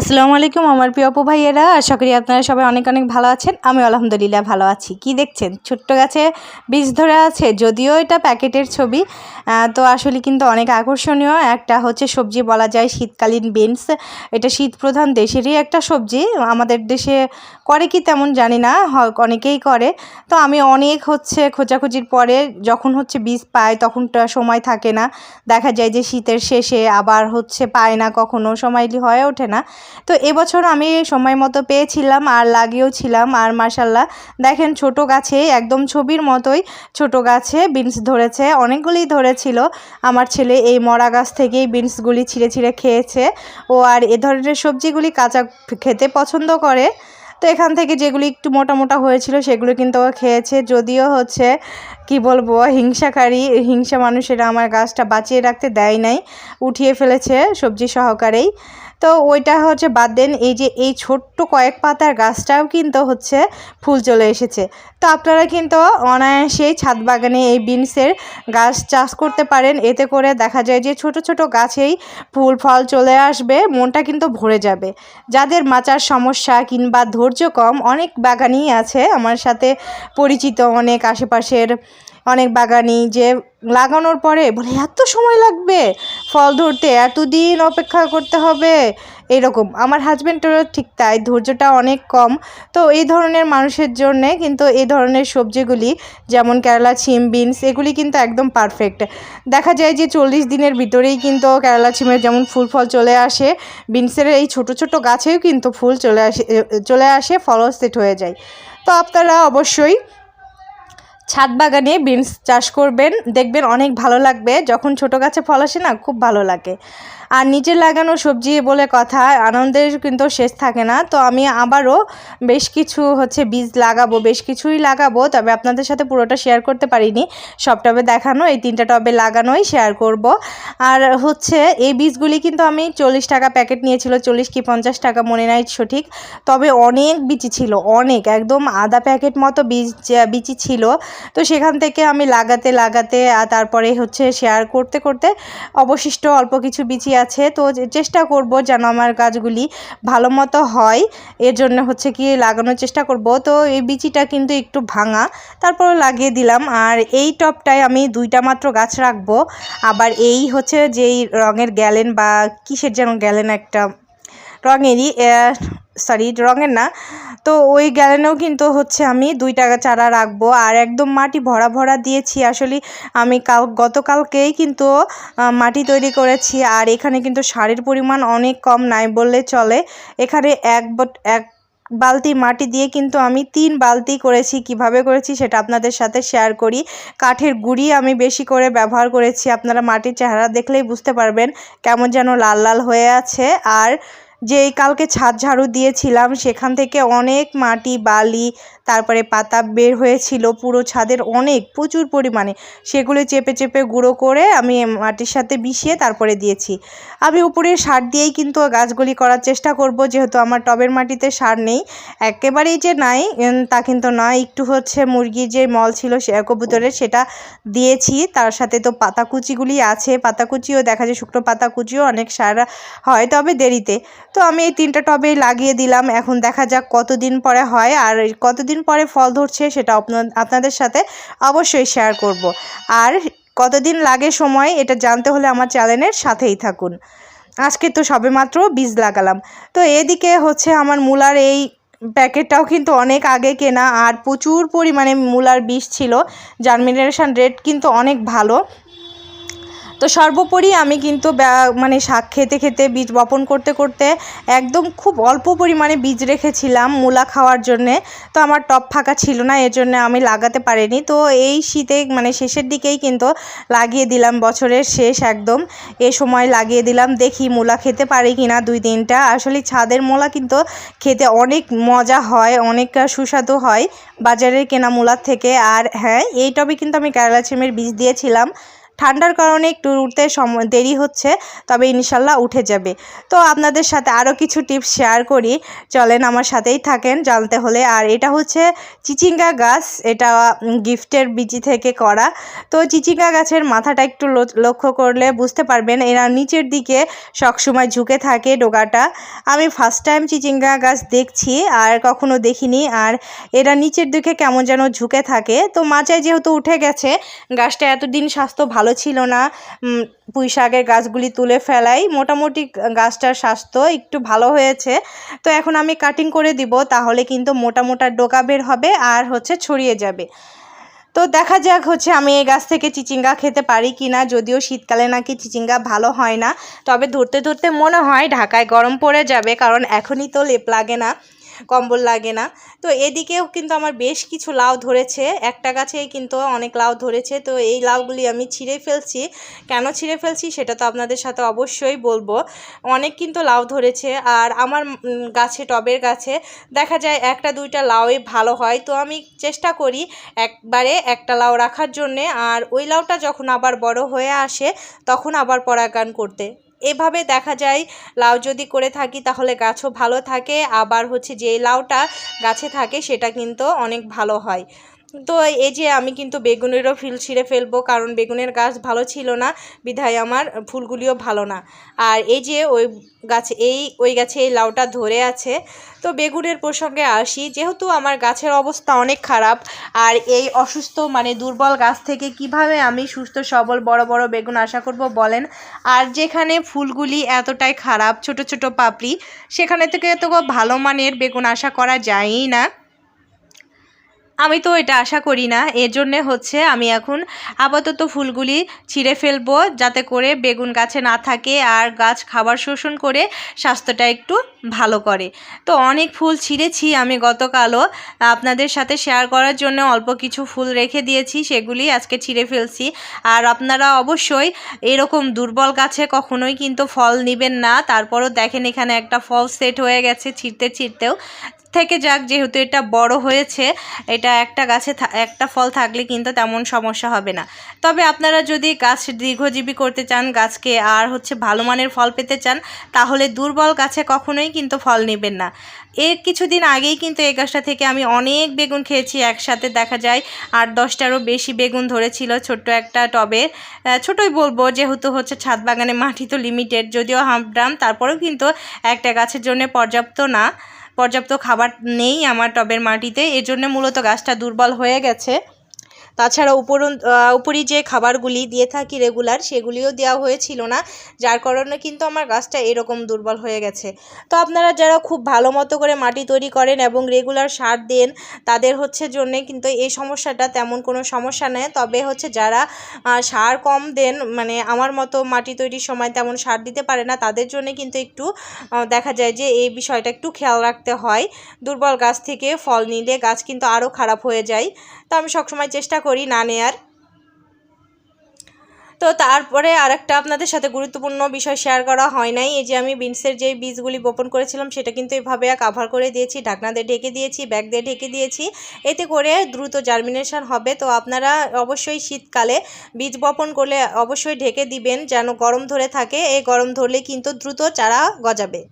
আসসালামু আলাইকুম আমার প্রিয় অপু ভাইয়েরা। আশা করি আপনারা সবাই অনেক অনেক ভালো আছেন। আমি আলহামদুলিল্লাহ ভালো আছি। কি দেখছেন? ছোট্ট গাছে বীজ ধরে আছে, যদিও এটা প্যাকেটের ছবি। তো আসলে কিন্তু অনেক আকর্ষণীয়। একটা হচ্ছে সবজি বলা যায় শীতকালীন বিনস। এটা শীত প্রধান দেশেরই একটা সবজি। আমাদের দেশে করে কি তেমন জানি না অনেকেই করে। তো আমি অনেক হচ্ছে খোঁজাখুঁজির পরে যখন হচ্ছে বীজ পাই তখন সময় থাকে না। দেখা যায় যে শীতের শেষে আবার হচ্ছে পায় না কখনো। সময়টি হয়ে ওঠে না। তো এবছর আমি সময় মতো পেয়েছিলাম আর লাগিয়েও ছিলাম আর মার্শাল্লাহ দেখেন ছোট গাছে, একদম ছবির মতোই ছোট গাছে বিনস ধরেছে অনেকগুলি ধরেছিল। আমার ছেলে এই মরা গাছ থেকেই বিনসগুলি ছিঁড়ে ছিঁড়ে খেয়েছে। ও আর এ ধরনের সবজিগুলি কাঁচা খেতে পছন্দ করে। তো এখান থেকে যেগুলি একটু মোটা মোটা হয়েছিল সেগুলো কিন্তু ও খেয়েছে। যদিও হচ্ছে, কি বলব, হিংসাকারী, হিংসা মানুষেরা আমার গাছটা বাঁচিয়ে রাখতে দেয় নাই, উঠিয়ে ফেলেছে সবজি সহকারেই। তো ওইটা হচ্ছে বাদ দেন, এই যে এই ছোট্ট কয়েক পাতার গাছটাও কিন্তু হচ্ছে ফুল চলে এসেছে। তো আপনারা কিন্তু অনায়াসেই ছাদ বাগানে এই বিনসের গাছ চাষ করতে পারেন। এতে করে দেখা যায় যে ছোট ছোট গাছেই ফুল, ফল চলে আসবে, মনটা কিন্তু ভরে যাবে। যাদের মাচার সমস্যা কিংবা ধৈর্য কম, অনেক বাগানই আছে। আমার সাথে পরিচিত অনেক আশেপাশের অনেক বাগানি যে লাগানোর পরে বলে, এত সময় লাগবে ফল ধরতে, এতদিন অপেক্ষা করতে হবে। এরকম। আমার হাজব্যান্ডেরও ঠিক তাই, ধৈর্যটা অনেক কম। তো এই ধরনের মানুষের জন্যে কিন্তু এই ধরনের সবজিগুলি, যেমন কেরালা ছিম বিনস, এগুলি কিন্তু একদম পারফেক্ট দেখা যায় যে চল্লিশ দিনের ভিতরেই কিন্তু কেরালা ছিমের যেমন ফুল ফল চলে আসে, বিনসের এই ছোট ছোট গাছেও কিন্তু ফুল চলে আসে চলে আসে ফল সেট হয়ে যায়। তো আপনারা অবশ্যই ছাদ বাগানে বিনস চাষ করবেন, দেখবেন অনেক ভালো লাগবে। যখন ছোট গাছে ফল আসে না, খুব ভালো লাগে। আর নিজের লাগানো সবজি বলে কথা, আনন্দের কিন্তু শেষ থাকে না। তো আমি আবারও বেশ কিছু হচ্ছে বীজ লাগাবো, বেশ কিছুই লাগাবো, তবে আপনাদের সাথে পুরোটা শেয়ার করতে পারিনি। সব টবে দেখানো, এই তিনটা টবে লাগানোই শেয়ার করব। আর হচ্ছে এই বীজগুলি কিন্তু আমি চল্লিশ টাকা প্যাকেট নিয়েছিল, চল্লিশ কি পঞ্চাশ টাকা, মনে নাই সঠিক। তবে অনেক বিচি ছিল, অনেক, একদম আধা প্যাকেট মতো বীজ, বিচি ছিল। তো সেখান থেকে আমি লাগাতে লাগাতে, আর তারপরে হচ্ছে শেয়ার করতে করতে অবশিষ্ট অল্প কিছু বিচি আছে, তো চেষ্টা করব যেন আমার গাছগুলি ভালো মতো হয়। এর জন্য হচ্ছে কি লাগানোর চেষ্টা করব। তো এই বিচিটা কিন্তু একটু ভাঙা তারপর লাগিয়ে দিলাম। আর এই টপটায় আমি দুইটা মাত্র গাছ রাখব। আবার এই হচ্ছে যেই রঙের গ্যালেন বা কিসের যেন গ্যালেন একটা রঙেরই সরি রঙের না। তো ওই গ্যালেনেও কিন্তু হচ্ছে আমি দুই টাকা চারা রাখব। আর একদম মাটি ভরা ভরা দিয়েছি। আসলে আমি কাল, গতকালকেই কিন্তু মাটি তৈরি করেছি। আর এখানে কিন্তু সারের পরিমাণ অনেক কম, নাই বললে চলে। এখানে এক এক বালতি মাটি দিয়ে কিন্তু আমি তিন বালতি করেছি। কীভাবে করেছি সেটা আপনাদের সাথে শেয়ার করি। কাঠের গুঁড়ি আমি বেশি করে ব্যবহার করেছি। আপনারা মাটির চেহারা দেখলেই বুঝতে পারবেন কেমন যেন লাল লাল হয়ে আছে। আর যে কালকে ছাদ ঝাড়ু দিয়েছিলাম সেখান থেকে অনেক মাটি বালি তারপরে পাতা বের হয়েছিল পুরো ছাদের অনেক, প্রচুর পরিমাণে। সেগুলো চেপে চেপে গুঁড়ো করে আমি মাটির সাথে মিশিয়ে তারপরে দিয়েছি। আমি উপরে সার দিয়েই কিন্তু গাছগুলি করার চেষ্টা করব, যেহেতু আমার টবের মাটিতে সার নেই। একেবারেই যে নাই তা কিন্তু নয়। একটু হচ্ছে মুরগির যে মল ছিল সে, কবুতরের, সেটা দিয়েছি। তার সাথে তো পাতাকুচিগুলি আছে। পাতাকুচিও দেখা যায়, শুকনো পাতাকুচিও অনেক সার হয় তবে দেরিতে। তো আমি এই তিনটা টবে লাগিয়ে দিলাম। এখন দেখা যাক কতদিন পরে হয়। আর কতদিন পরে ফল ধরছে সেটা আপনা- আপনাদের সাথে অবশ্যই শেয়ার করব। আর কতদিন লাগে সময় এটা জানতে হলে আমার চ্যানেলের সাথেই থাকুন। আজকে তো সবেমাত্র বীজ লাগালাম। তো এদিকে হচ্ছে আমার মূলার এই প্যাকেটটাও কিন্তু অনেক আগে কেনা আর প্রচুর পরিমাণে মূলার বীজ ছিল। জার্মিনেশন রেট কিন্তু অনেক ভালো। তো সর্বোপরি আমি কিন্তু মানে শাক খেতে খেতে, বীজ বপন করতে করতে একদম খুব অল্প পরিমাণে বীজ রেখেছিলাম মূলা খাওয়ার জন্যে। তো আমার টপ ফাঁকা ছিল না, এর জন্য আমি লাগাতে পারিনি। তো এই শীতে মানে শেষের দিকেই কিন্তু লাগিয়ে দিলাম বছরের শেষ একদম। এ সময় লাগিয়ে দিলাম, দেখি মূলা খেতে পারি কি না দুই তিনটা। আসলে ছাদের মূলা কিন্তু খেতে অনেক মজা হয়, অনেক সুস্বাদু হয় বাজারের কেনা মূলার থেকে। আর হ্যাঁ এই টবে কিন্তু আমি কেরালা ছিমের বীজ দিয়েছিলাম। ঠান্ডার কারণে একটু উঠতে সময়, দেরি হচ্ছে, তবে ইনশাল্লাহ উঠে যাবে। তো আপনাদের সাথে আরও কিছু টিপস শেয়ার করি। চলেন আমার সাথেই থাকেন জানতে হলে। আর এটা হচ্ছে চিচিঙ্গা গাছ, এটা গিফটের বিচি থেকে করা। তো চিচিঙ্গা গাছের মাথাটা একটু লক্ষ্য করলে বুঝতে পারবেন, এরা নিচের দিকে সবসময় ঝুঁকে থাকে ডোগাটা। আমি ফার্স্ট টাইম চিচিঙ্গা গাছ দেখছি, আর কখনো দেখিনি। আর এরা নিচের দিকে কেমন যেন ঝুঁকে থাকে। তো মাচায় যেহেতু উঠে গেছে, গাছটা এতদিন স্বাস্থ্য ভালো ছিল না। পুঁই শাকের গাছগুলি তুলে ফেলাই। মোটামুটি গাছটার স্বাস্থ্য একটু ভালো হয়েছে। তো এখন আমি কাটিং করে দিব, তাহলে কিন্তু মোটা মোটা ডোকা বের হবে আর হচ্ছে ছড়িয়ে যাবে। তো দেখা যাক হচ্ছে আমি এই গাছ থেকে চিচিঙ্গা খেতে পারি কি না যদিও শীতকালে নাকি চিচিঙ্গা ভালো হয় না। তবে ধরতে ধরতে মনে হয় ঢাকায় গরম পড়ে যাবে, কারণ এখনই তো লেপ লাগে না। কম্বল লাগে না। তো এদিকেও কিন্তু আমার বেশ কিছু লাউ ধরেছে। একটা গাছেই কিন্তু অনেক লাউ ধরেছে। তো এই লাউগুলি আমি ছিঁড়ে ফেলছি। কেন ছিঁড়ে ফেলছি সেটা তো আপনাদের সাথে অবশ্যই বলব। অনেক কিন্তু লাউ ধরেছে আর আমার গাছে, টবের গাছে দেখা যায় একটা, দুইটা লাউই ভালো হয়। তো আমি চেষ্টা করি একবারে একটা লাউ রাখার জন্যে। আর ওই লাউটা যখন আবার বড় হয়ে আসে তখন আবার পরাগায়ন করতে। এভাবে দেখা যায়, লাউ যদি করে থাকি তাহলে গাছও ভালো থাকে, আবার হচ্ছে যে লাউটা গাছে থাকে সেটা কিন্তু অনেক ভালো হয়। তো এই যে আমি কিন্তু বেগুনেরও ফিল ছিঁড়ে ফেলব, কারণ বেগুনের গাছ ভালো ছিল না, বিধায় আমার ফুলগুলিও ভালো না। আর এই যে ওই গাছে, এই ওই গাছে এই লাউটা ধরে আছে, তো বেগুনের প্রসঙ্গে আসি, যেহেতু আমার গাছের অবস্থা অনেক খারাপ, আর এই অসুস্থ মানে দুর্বল গাছ থেকে কীভাবে আমি সুস্থ, সবল, বড় বড় বেগুন আশা করব বলেন? আর যেখানে ফুলগুলি এতটাই খারাপ, ছোট ছোট পাপড়ি, সেখানে থেকে তো ভালো মানের বেগুন আশা করা যায়ই না। আমি তো এটা আশা করি না। এর জন্যে হচ্ছে আমি এখন আপাতত ফুলগুলি ছিঁড়ে ফেলব যাতে করে বেগুন গাছে না থাকে আর গাছ খাবার শোষণ করে স্বাস্থ্যটা একটু ভালো করে। তো অনেক ফুল ছিঁড়েছি আমি গতকালও। আপনাদের সাথে শেয়ার করার জন্য অল্প কিছু ফুল রেখে দিয়েছি, সেগুলি আজকে ছিঁড়ে ফেলছি। আর আপনারা অবশ্যই এরকম দুর্বল গাছে কখনোই কিন্তু ফল নেবেন না। তারপরও দেখেন এখানে একটা ফল সেট হয়ে গেছে ছিঁড়তে ছিঁড়তেও। থেকে যাক, যেহেতু এটা বড় হয়েছে, এটা একটা গাছে একটা ফল থাকলে কিন্তু তেমন সমস্যা হবে না। তবে আপনারা যদি গাছ দীর্ঘজীবী করতে চান, গাছকে আর হচ্ছে ভালো মানের ফল পেতে চান, তাহলে দুর্বল গাছে কখনোই কিন্তু ফল নেবেন না। এর কিছুদিন আগেই কিন্তু এই গাছটা থেকে আমি অনেক বেগুন খেয়েছি, একসাথে দেখা যায় আট দশটারও বেশি বেগুন ধরেছিল ছোট্ট একটা টবে। ছোটই বলব, যেহেতু হচ্ছে ছাদ বাগানে মাটি তো লিমিটেড যদিও হাফ ড্রাম তারপরেও কিন্তু একটা গাছের জন্য পর্যাপ্ত না, পর্যাপ্ত খাবার নেই আমার টবের মাটিতে। এজন্য মূলত গাছটা দুর্বল হয়ে গেছে। তাছাড়া উপর উপরি যে খাবারগুলি দিয়ে থাকি রেগুলার সেগুলিও দেওয়া হয়েছিল না, যার কারণে কিন্তু আমার গাছটা এরকম দুর্বল হয়ে গেছে। তো আপনারা যারা খুব ভালো মতো করে মাটি তৈরি করেন এবং রেগুলার সার দেন, তাদের হচ্ছে জন্যে কিন্তু এই সমস্যাটা তেমন কোনো সমস্যা নেই তবে হচ্ছে যারা সার কম দেন মানে আমার মতো মাটি তৈরির সময় তেমন সার দিতে পারে না, তাদের জন্য কিন্তু একটু দেখা যায় যে এই বিষয়টা একটু খেয়াল রাখতে হয়। দুর্বল গাছ থেকে ফল নিলে গাছ কিন্তু আরও খারাপ হয়ে যায়। তো আমি সবসময় চেষ্টা করি, না নেয়ার। তো তারপরে আরেকটা আপনাদের সাথে গুরুত্বপূর্ণ বিষয় শেয়ার করা হয় নাই। এই যে আমি বিনসের যে বীজগুলি বপন করেছিলাম, সেটা কিন্তু এভাবে কাভার করে দিয়েছি, ঢাকনা দিয়ে ঢেকে দিয়েছি ব্যাগ দিয়ে ঢেকে দিয়েছি। এতে করে দ্রুত জার্মিনেশন হবে। তো আপনারা অবশ্যই শীতকালে বীজ বপন করলে অবশ্যই ঢেকে দিবেন, যেন গরম ধরে থাকে। এই গরম ধরলে কিন্তু দ্রুত চারা গজাবে।